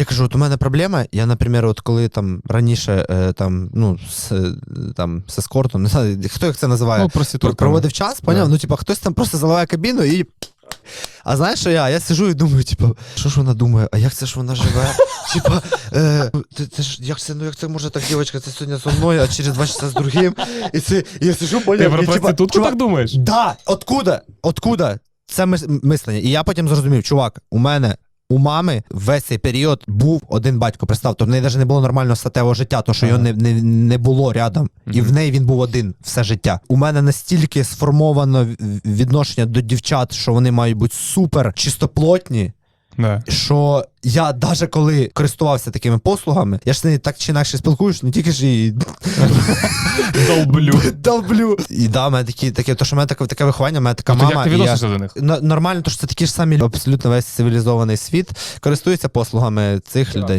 Я кажу, от у мене проблема. Я, наприклад, от коли там раніше е, там, ну, з, е, там, з ескортом, не знаю, хто їх це називає, Ну, проводив час, поняв? Да. Ну, типа, хтось там просто заливає кабіну і. А знаєш, що я? Я сижу і думаю, типу, що ж вона думає, а як це ж вона живе? Типа, е, це, це ж як це, ну як це може так, дівчинка, це сьогодні зі мною, а через два часа з другим. І це і я сижу, поняв, Ти про проститутку чувак, так думаєш? Да, откуда? Откуда? Це мис- мислення. І я потім зрозумів, чувак, у мене. У мами весь цей період був один батько. Представ, то в неї навіть не було нормального статевого життя, то що його не, не, не було рядом. І в неї він був один все життя. У мене настільки сформовано відношення до дівчат, що вони мають бути супер чистоплотні, Да. що я навіть коли користувався такими послугами, я ж з нею так чи інакше спілкуюсь, не тільки ж і Долблю. долблю. І да, в мене такі, таке, то що в мене таке, таке виховання, в мене така мама. як ти і я... відносишся до них? Н- Нормально, то що це такі ж самі абсолютно весь цивілізований світ користується послугами цих людей.